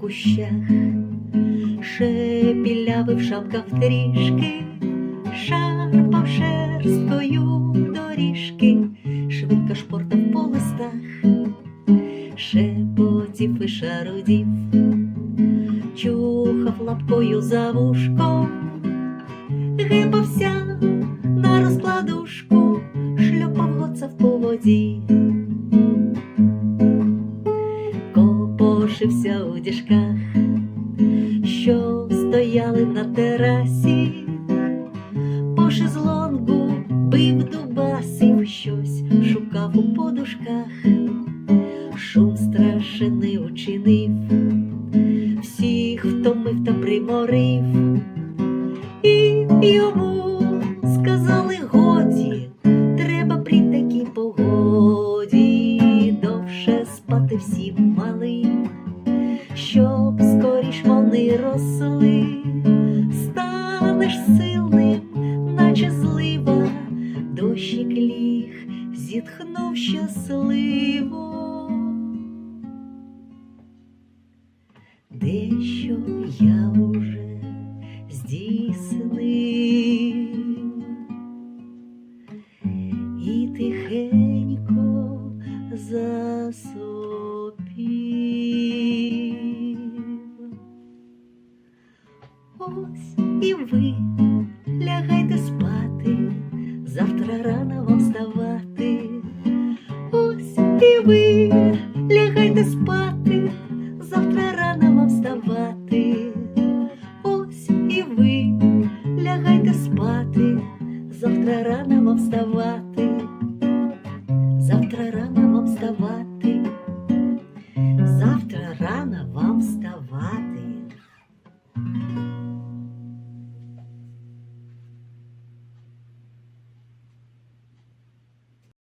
кущах, шепілявив шапкав трішки, шарпав шерсткою доріжки, швидко шпортав по листах, шепотів і шарудів, чухав лапкою за вушком, гипався Копошився у діжках, що стояли на терасі, по шезлонгу бив дубасів щось, шукав у подушках, шум страшений учинив, всіх втомив та приморив, і йому сказали годі, треба при такій погоді довше спати всім вони росли, станеш сильним, наче злива, дощик ліг, зітхнув щасливо. Дещо я уже здійснив і тихенько засопів. Ось і ви лягайте спати, завтра рано вам вставати. Ось і ви лягайте спати, завтра рано вам вставати. Ось і ви лягайте спати, завтра рано вам вставати,